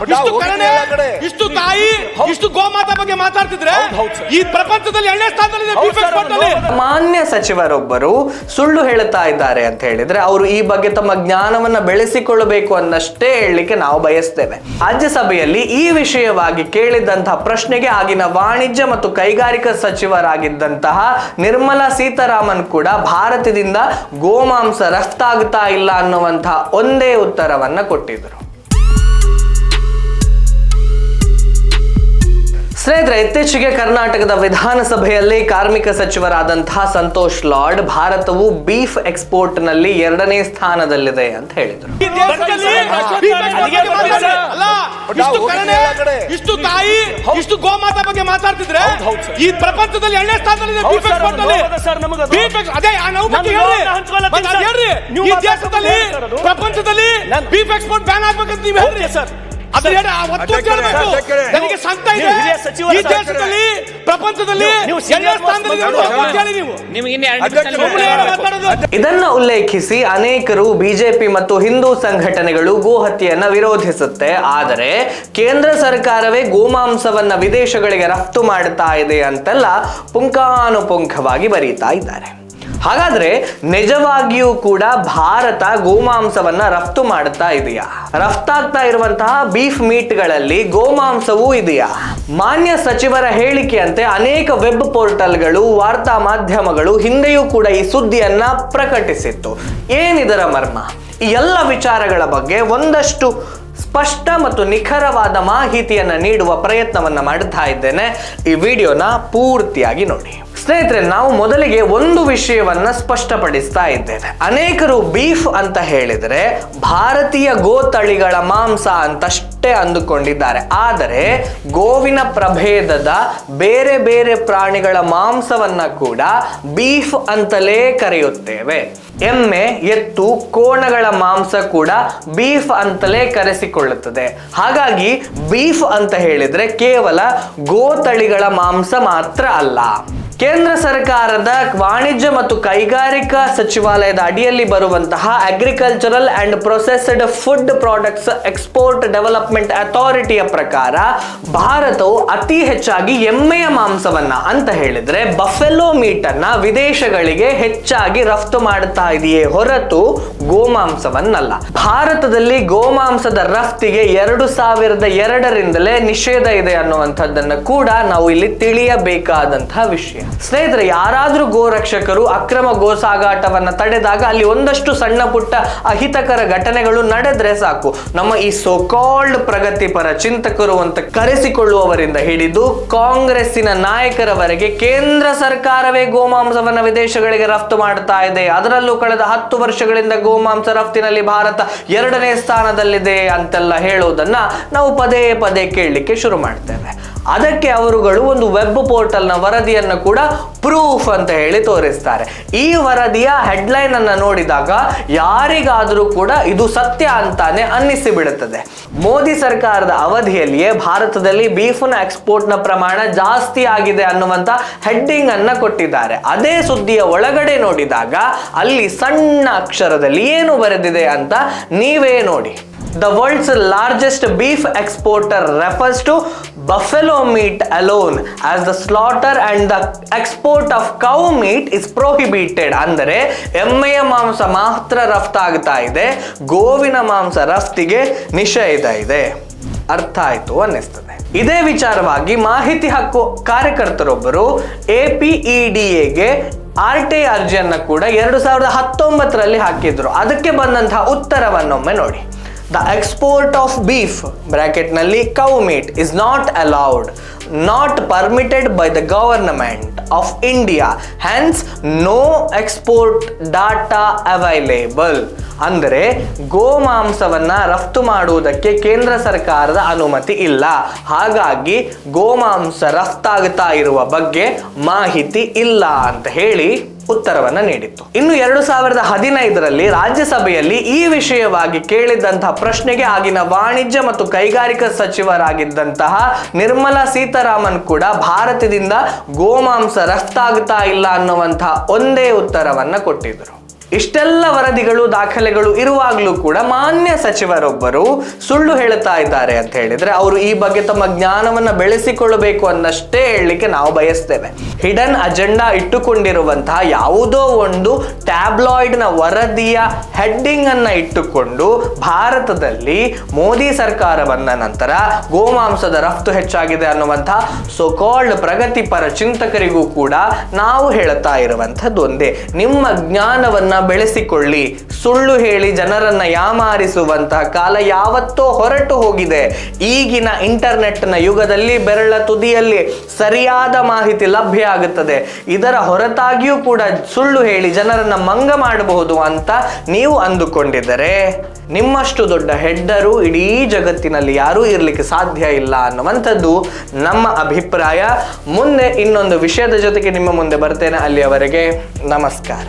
But ಇಷ್ಟು ಎಲ್ಲ ಕಡೆ. ಇಷ್ಟು ತಾಯಿ ಹೌದು. ಇಷ್ಟು ಗೋಮಾತಾ ಬಗ್ಗೆ ಮಾತಾಡ್ತಿದ್ರೆ ಹೌದು, ಹೌದು, ಸರ್. ಈ ಪ್ರಪಂಚದಲ್ಲಿ ಎಣ್ಣೆ ಹೌದು, ಸರ್, ಅವ್ರು ಅಲ್ಲಿ. ಮಾನ್ಯ ಸಚಿವರೊಬ್ಬರು ಸುಳ್ಳು ಹೇಳುತ್ತಾ ಇದ್ದಾರೆ ಅಂತ ಹೇಳಿದ್ರೆ ಅವರು ಈ ಬಗ್ಗೆ ತಮ್ಮ ಜ್ಞಾನವನ್ನ ಬೆಳೆಸಿಕೊಳ್ಳಬೇಕು ಅನ್ನಷ್ಟೇ ಹೇಳಲಿಕ್ಕೆ ನಾವು ಬಯಸ್ತೇವೆ ರಾಜ್ಯಸಭೆಯಲ್ಲಿ ಈ ವಿಷಯವಾಗಿ ಕೇಳಿದಂತಹ ಪ್ರಶ್ನೆಗೆ ಆಗಿನ ವಾಣಿಜ್ಯ ಮತ್ತು ಕೈಗಾರಿಕಾ ಸಚಿವರಾಗಿದ್ದಂತಹ ನಿರ್ಮಲಾ ಸೀತಾರಾಮನ್ ಕೂಡ ಭಾರತದಿಂದ ಗೋಮಾಂಸ ರಫ್ತಾಗ್ತಾ ಇಲ್ಲ ಅನ್ನುವಂತಹ ಒಂದೇ ಉತ್ತರವನ್ನ ಕೊಟ್ಟಿದ್ರು ಸ್ನೇಹಿತರೆ ಇತ್ತೀಚೆಗೆ ಕರ್ನಾಟಕದ ವಿಧಾನಸಭೆಯಲ್ಲಿ ಕಾರ್ಮಿಕ ಸಚಿವರಾದಂತಹ ಸಂತೋಷ್ ಲಾರ್ಡ್ ಭಾರತವು ಬೀಫ್ ಎಕ್ಸ್ಪೋರ್ಟ್ನಲ್ಲಿ ಎರಡನೇ ಸ್ಥಾನದಲ್ಲಿದೆ ಅಂತ ಹೇಳಿದರು ಇಷ್ಟು ತಾಯಿ ಇಷ್ಟು ಗೋಮಾತಾ ಬಗ್ಗೆ ಮಾತಾಡ್ತಿದ್ರೆ. ಈ ಪ್ರಪಂಚದಲ್ಲಿ ಎರಡನೇ ಸ್ಥಾನದಲ್ಲಿದೆ ಬೀಫ್ ಎಕ್ಸ್ಪೋರ್ಟ್ ಅಲ್ಲಿ. ex- ಅದೇ ಆ ನಾವು ಬಗ್ಗೆ ಹೇಳ್ರಿ. ಈ ದೇಶದಲ್ಲಿ ಪ್ರಪಂಚದಲ್ಲಿ ಬೀಫ್ ಎಕ್ಸ್ಪೋರ್ಟ್ ಬ್ಯಾನ್ ಆಗ್ಬೇಕಂತ ನೀವು ಹೇಳ್ರಿ ಸರ್. ನನಗೆ ಸಂತ ಇದೆ. ಈ ದೇಶದಲ್ಲಿ ಪ್ರಪಂಚದಲ್ಲಿ ಇದನ್ನ ಉಲ್ಲೇಖಿಸಿ ಅನೇಕರು ಬಿಜೆಪಿ ಮತ್ತು ಹಿಂದೂ ಸಂಘಟನೆಗಳು ಗೋಹತ್ಯೆಯನ್ನ ವಿರೋಧಿಸುತ್ತೆ. ಆದರೆ ಕೇಂದ್ರ ಸರ್ಕಾರವೇ ಗೋಮಾಂಸವನ್ನ ವಿದೇಶಗಳಿಗೆ ರಫ್ತು ಮಾಡ್ತಾ ಇದೆ ಅಂತೆಲ್ಲ ಪುಂಖಾನುಪುಂಖವಾಗಿ ಬರೀತಾ ಇದ್ದಾರೆ. ಹಾಗಾದ್ರೆ ನಿಜವಾಗಿಯೂ ಕೂಡ ಭಾರತ ಗೋಮಾಂಸವನ್ನ ರಫ್ತು ಮಾಡುತ್ತಾ ಇದೆಯಾ? ರಫ್ತಾಗ್ತಾ ಇರುವಂತಹ ಬೀಫ್ ಮೀಟ್ಗಳಲ್ಲಿ ಗೋಮಾಂಸವೂ ಇದೆಯಾ? ಮಾನ್ಯ ಸಚಿವರ ಹೇಳಿಕೆಯಂತೆ ಅನೇಕ ವೆಬ್ ಪೋರ್ಟಲ್ಗಳು ವಾರ್ತಾ ಮಾಧ್ಯಮಗಳು ಹಿಂದೆಯೂ ಕೂಡ ಈ ಸುದ್ದಿಯನ್ನ ಪ್ರಕಟಿಸಿತ್ತು. ಏನಿದರ ಮರ್ಮ? ಈ ಎಲ್ಲ ವಿಚಾರಗಳ ಬಗ್ಗೆ ಒಂದಷ್ಟು ಸ್ಪಷ್ಟ ಮತ್ತು ನಿಖರವಾದ ಮಾಹಿತಿಯನ್ನು ನೀಡುವ ಪ್ರಯತ್ನವನ್ನ ಮಾಡ್ತಾ ಇದ್ದೇನೆ. ಈ ವಿಡಿಯೋನ ಪೂರ್ತಿಯಾಗಿ ನೋಡಿ. ಸ್ನೇಹಿತರೆ, ನಾವು ಮೊದಲಿಗೆ ಒಂದು ವಿಷಯವನ್ನ ಸ್ಪಷ್ಟಪಡಿಸ್ತಾ ಇದ್ದೇವೆ ಅನೇಕರು ಬೀಫ್ ಅಂತ ಹೇಳಿದರೆ ಭಾರತೀಯ ಗೋತಳಿಗಳ ಮಾಂಸ ಅಂತಷ್ಟೇ ಅಂದುಕೊಂಡಿದ್ದಾರೆ. ಆದರೆ ಗೋವಿನ ಪ್ರಭೇದದ ಬೇರೆ ಬೇರೆ ಪ್ರಾಣಿಗಳ ಮಾಂಸವನ್ನ ಕೂಡ ಬೀಫ್ ಅಂತಲೇ ಕರೆಯುತ್ತೇವೆ. ಎಮ್ಮೆ, ಎತ್ತು, ಕೋಣಗಳ ಮಾಂಸ ಕೂಡ ಬೀಫ್ ಅಂತಲೇ ಕರೆಸಿಕೊಳ್ಳುತ್ತದೆ ಹಾಗಾಗಿ ಬೀಫ್ ಅಂತ ಹೇಳಿದ್ರೆ ಕೇವಲ ಗೋತಳಿಗಳ ಮಾಂಸ ಮಾತ್ರ ಅಲ್ಲ. ಕೇಂದ್ರ ಸರ್ಕಾರದ ವಾಣಿಜ್ಯ ಮತ್ತು ಕೈಗಾರಿಕಾ ಸಚಿವಾಲಯದ ಅಡಿಯಲ್ಲಿ ಬರುವಂತಹ agricultural and processed food products export development ಅಥಾರಿಟಿಯ ಪ್ರಕಾರ ಭಾರತವು ಅತಿ ಹೆಚ್ಚಾಗಿ ಎಮ್ಮೆಯ ಮಾಂಸವನ್ನ ಅಂತ ಹೇಳಿದ್ರೆ ಬಫೆಲೋ ಮೀಟ್ ಅನ್ನ ವಿದೇಶಗಳಿಗೆ ಹೆಚ್ಚಾಗಿ ರಫ್ತು ಮಾಡುತ್ತಾ ಇದೆಯೇ ಹೊರತು ಗೋಮಾಂಸವನ್ನಲ್ಲ. ಭಾರತದಲ್ಲಿ ಗೋಮಾಂಸದ ರಫ್ತಿಗೆ ಎರಡು ಸಾವಿರದ ಎರಡರಿಂದಲೇ ನಿಷೇಧ ಇದೆ ಅನ್ನುವಂಥದ್ದನ್ನು ಕೂಡ ನಾವು ಇಲ್ಲಿ ತಿಳಿಯಬೇಕಾದಂತಹ ವಿಷಯ. ಸ್ನೇಹಿತರೆ, ಯಾರಾದರೂ ಗೋರಕ್ಷಕರು ಅಕ್ರಮ ಗೋ ಸಾಗಾಟವನ್ನು ತಡೆದಾಗ ಅಲ್ಲಿ ಒಂದಷ್ಟು ಸಣ್ಣ ಪುಟ್ಟ ಅಹಿತಕರ ಘಟನೆಗಳು ನಡೆದ್ರೆ ಸಾಕು. ನಮ್ಮ ಈ ಸೋಕಾಲ್ಡ್ ಪ್ರಗತಿಪರ ಚಿಂತಕರು ಅಂತ ಕರೆಸಿಕೊಳ್ಳುವವರಿಂದ ಹಿಡಿದು ಕಾಂಗ್ರೆಸ್ಸಿನ ನಾಯಕರವರೆಗೆ ಕೇಂದ್ರ ಸರ್ಕಾರವೇ ಗೋಮಾಂಸವನ್ನ ವಿದೇಶಗಳಿಗೆ ರಫ್ತು ಮಾಡ್ತಾ ಇದೆ. ಅದರಲ್ಲೂ ಕಳೆದ ಹತ್ತು ವರ್ಷಗಳಿಂದ ಗೋಮಾಂಸ ರಫ್ತಿನಲ್ಲಿ ಭಾರತ ಎರಡನೇ ಸ್ಥಾನದಲ್ಲಿದೆ ಅಂತೆಲ್ಲ ಹೇಳುವುದನ್ನ ನಾವು ಪದೇ ಪದೇ ಕೇಳಲಿಕ್ಕೆ ಶುರು ಮಾಡ್ತೇವೆ. ಅದಕ್ಕೆ ಅವರುಗಳು ಒಂದು ವೆಬ್ ಪೋರ್ಟಲ್ನ ವರದಿಯನ್ನು ಕೂಡ ಪ್ರೂಫ್ ಅಂತ ಹೇಳಿ ತೋರಿಸ್ತಾರೆ. ಈ ವರದಿಯ ಹೆಡ್ಲೈನ್ ಅನ್ನು ನೋಡಿದಾಗ ಯಾರಿಗಾದರೂ ಕೂಡ ಇದು ಸತ್ಯ ಅಂತಾನೆ ಅನ್ನಿಸಿ ಬಿಡುತ್ತದೆ ಮೋದಿ ಸರ್ಕಾರದ ಅವಧಿಯಲ್ಲಿಯೇ ಭಾರತದಲ್ಲಿ ಬೀಫ್ನ ಎಕ್ಸ್ಪೋರ್ಟ್ನ ಪ್ರಮಾಣ ಜಾಸ್ತಿ ಆಗಿದೆ ಅನ್ನುವಂತ ಹೆಡ್ಡಿಂಗ್ ಅನ್ನ ಕೊಟ್ಟಿದ್ದಾರೆ. ಅದೇ ಸುದ್ದಿಯ ಒಳಗಡೆ ನೋಡಿದಾಗ ಅಲ್ಲಿ ಸಣ್ಣ ಅಕ್ಷರದಲ್ಲಿ ಏನು ಬರೆದಿದೆ ಅಂತ ನೀವೇ ನೋಡಿ. The world's largest beef exporter refers to buffalo meat alone, as the slaughter and the export of cow meat is prohibited. ಅಂದರೆ ಎಮ್ಮೆಯ ಮಾಂಸ ಮಾತ್ರ ರಫ್ತಾಗ್ತಾ ಇದೆ, ಗೋವಿನ ಮಾಂಸ ರಫ್ತಿಗೆ ನಿಷೇಧ ಇದೆ ಅರ್ಥ ಆಯಿತು ಅನ್ನಿಸ್ತದೆ. ಇದೇ ವಿಚಾರವಾಗಿ ಮಾಹಿತಿ ಹಕ್ಕು ಕಾರ್ಯಕರ್ತರೊಬ್ಬರು ಎ ಪಿ ಇ ಡಿ ಎಗೆ ಆರ್ ಟಿ ಅರ್ಜಿಯನ್ನು ಕೂಡ ಎರಡು ಸಾವಿರದ ಹತ್ತೊಂಬತ್ತರಲ್ಲಿ ಹಾಕಿದ್ರು. ಅದಕ್ಕೆ ಬಂದಂತಹ ಉತ್ತರವನ್ನೊಮ್ಮೆ ನೋಡಿ. The export of beef ಬ್ರ್ಯಾಕೆಟ್ನಲ್ಲಿ cow meat is not allowed not permitted by the government of India hence no export data available ಅಂದರೆ ಗೋಮಾಂಸವನ್ನು ರಫ್ತು ಮಾಡುವುದಕ್ಕೆ ಕೇಂದ್ರ ಸರ್ಕಾರದ ಅನುಮತಿ ಇಲ್ಲ. ಹಾಗಾಗಿ ಗೋಮಾಂಸ ರಫ್ತಾಗ್ತಾ ಇರುವ ಬಗ್ಗೆ ಮಾಹಿತಿ ಇಲ್ಲ ಅಂತ ಹೇಳಿ ಉತ್ತರವನ್ನ ನೀಡಿತ್ತು. ಇನ್ನು ಎರಡು ಸಾವಿರದ ಹದಿನೈದರಲ್ಲಿ ರಾಜ್ಯಸಭೆಯಲ್ಲಿ ಈ ವಿಷಯವಾಗಿ ಕೇಳಿದಂತಹ ಪ್ರಶ್ನೆಗೆ ಆಗಿನ ವಾಣಿಜ್ಯ ಮತ್ತು ಕೈಗಾರಿಕಾ ಸಚಿವರಾಗಿದ್ದಂತಹ ನಿರ್ಮಲಾ ಸೀತಾರಾಮನ್ ಕೂಡ ಭಾರತದಿಂದ ಗೋಮಾಂಸ ರಫ್ತಾಗ್ತಾ ಇಲ್ಲ ಅನ್ನುವಂತಹ ಒಂದೇ ಉತ್ತರವನ್ನ ಕೊಟ್ಟಿದ್ರು. ಇಷ್ಟೆಲ್ಲ ವರದಿಗಳು, ದಾಖಲೆಗಳು ಇರುವಾಗಲೂ ಕೂಡ ಮಾನ್ಯ ಸಚಿವರೊಬ್ಬರು ಸುಳ್ಳು ಹೇಳುತ್ತಾ ಇದ್ದಾರೆ ಅಂತ ಹೇಳಿದ್ರೆ ಅವರು ಈ ಬಗ್ಗೆ ತಮ್ಮ ಜ್ಞಾನವನ್ನ ಬೆಳೆಸಿಕೊಳ್ಳಬೇಕು ಅನ್ನಷ್ಟೇ ಹೇಳಲಿಕ್ಕೆ ನಾವು ಬಯಸ್ತೇವೆ. ಹಿಡನ್ ಅಜೆಂಡಾ ಇಟ್ಟುಕೊಂಡಿರುವಂತಹ ಯಾವುದೋ ಒಂದು ಟ್ಯಾಬ್ಲಾಯ್ಡ್ನ ವರದಿಯ ಹೆಡ್ಡಿಂಗ್ ಅನ್ನ ಇಟ್ಟುಕೊಂಡು ಭಾರತದಲ್ಲಿ ಮೋದಿ ಸರ್ಕಾರ ಬಂದ ನಂತರ ಗೋಮಾಂಸದ ರಫ್ತು ಹೆಚ್ಚಾಗಿದೆ ಅನ್ನುವಂತಹ ಸೊಕಾಲ್ಡ್ ಪ್ರಗತಿಪರ ಚಿಂತಕರಿಗೂ ಕೂಡ ನಾವು ಹೇಳುತ್ತಾ ಇರುವಂಥದ್ದು ಒಂದೇ. ನಿಮ್ಮ ಜ್ಞಾನವನ್ನ ಬೆಳೆಸಿಕೊಳ್ಳಿ. ಸುಳ್ಳು ಹೇಳಿ ಜನರನ್ನ ಯಾಮಾರಿಸುವಂತಹ ಕಾಲ ಯಾವತ್ತೋ ಹೊರಟು ಹೋಗಿದೆ. ಈಗಿನ ಇಂಟರ್ನೆಟ್ನ ಯುಗದಲ್ಲಿ ಬೆರಳ ತುದಿಯಲ್ಲಿ ಸರಿಯಾದ ಮಾಹಿತಿ ಲಭ್ಯ ಆಗುತ್ತದೆ. ಇದರ ಹೊರತಾಗಿಯೂ ಕೂಡ ಸುಳ್ಳು ಹೇಳಿ ಜನರನ್ನ ಮಂಗ ಮಾಡಬಹುದು ಅಂತ ನೀವು ಅಂದುಕೊಂಡಿದ್ದರೆ, ನಿಮ್ಮಷ್ಟು ದೊಡ್ಡ ಹೆಡ್ಡರು ಇಡೀ ಜಗತ್ತಿನಲ್ಲಿ ಯಾರೂ ಇರಲಿಕ್ಕೆ ಸಾಧ್ಯ ಇಲ್ಲ ಅನ್ನುವಂಥದ್ದು ನಮ್ಮ ಅಭಿಪ್ರಾಯ. ಮುಂದೆ ಇನ್ನೊಂದು ವಿಷಯದ ಜೊತೆಗೆ ನಿಮ್ಮ ಮುಂದೆ ಬರ್ತೇನೆ ಅಲ್ಲಿಯವರೆಗೆ. ನಮಸ್ಕಾರ.